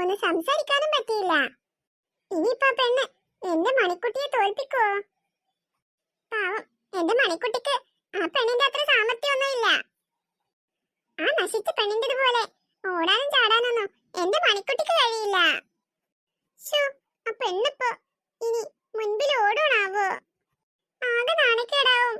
ഒന്ന് സംസാരിക്കാനും പറ്റിയില്ല. ഇനിയിപ്പോ പെണ്ണ് എന്റെ മണിക്കുട്ടിയെ തോൽപ്പിക്കോ? പാവം എന്റെ മണിക്കുട്ടിക്ക് ആ പെണ്ണിന്റെ അത്ര സാമർത്ഥ്യമൊന്നുമില്ല ആ നശിച്ച പെണ്ണിന്റെ പോലെ ഓടാനും ചാടാനൊന്നും എന്റെ മണിക്കുട്ടിക്ക് കഴിയില്ല. ആ പെണ്ണിപ്പോ ഇനി മുൻപിൽ ഓടണാവോ ആകെ നാണക്കേടാവും.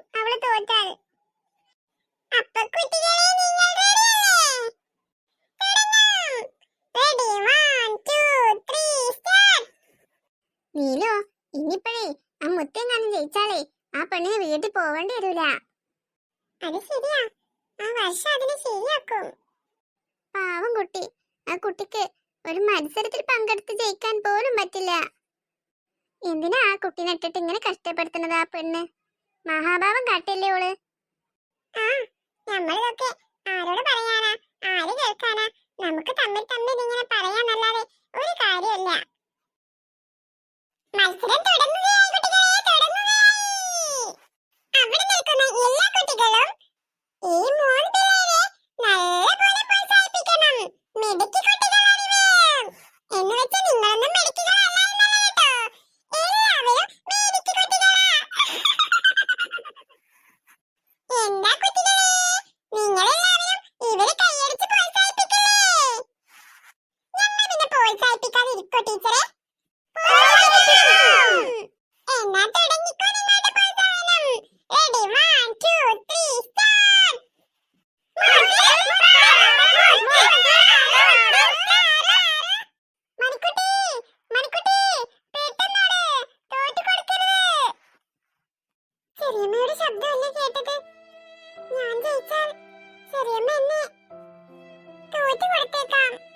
വീട്ടിൽ പോവേണ്ടി വരൂല. അത് ശരിയാ. ആ വർഷം അതിനെ ശരിയാക്കും. പാവം കുട്ടി. ആ കുട്ടിക്ക് ഒരു മത്സരത്തിൽ പങ്കെടുത്ത് ജയിക്കാൻ പോലും പറ്റില്ല. എന്തിനാ ആ കുട്ടീനെ ഇട്ടിട്ട് ഇങ്ങനെ കഷ്ടപ്പെടുത്തുന്നത് ആ പെണ്ണ്? മഹാഭാവം കാട്ടില്ലേ ഓൾ? ആ നമ്മളിതൊക്കെ ആരോട് പറയാനാ? ആര് കേൾക്കാനാ? നമുക്ക് തമ്മിൽ തമ്മിൽ ഇങ്ങനെ പറയാന്നല്ലാതെ ഒരു കാര്യമില്ല മത്സരം തുടങ്ങുകയായി அவ்விடமிருக்கும் எல்லா குட்டிகளும் ಮಾಹಿತಿ ಕೊಡ್ಬೇಕಾ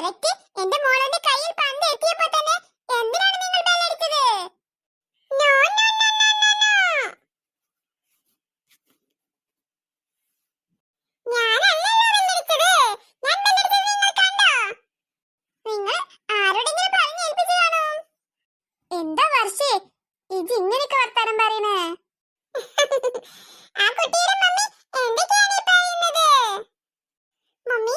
കറക്റ്റ് എന്റെ മോളുടെ കയ്യിൽ പന്ത് എത്തിയപ്പോൾ തന്നെ എന്തിനാണ് നിങ്ങൾ ബെല്ലടിച്ചത് എന്താ വർഷേ ഇത് ഇങ്ങനെയൊക്കെ വർത്താനം പറയണേ ആ കുട്ടിയുടെ മമ്മി എന്തൊക്കെയാണ് പറയുന്നത്? മമ്മി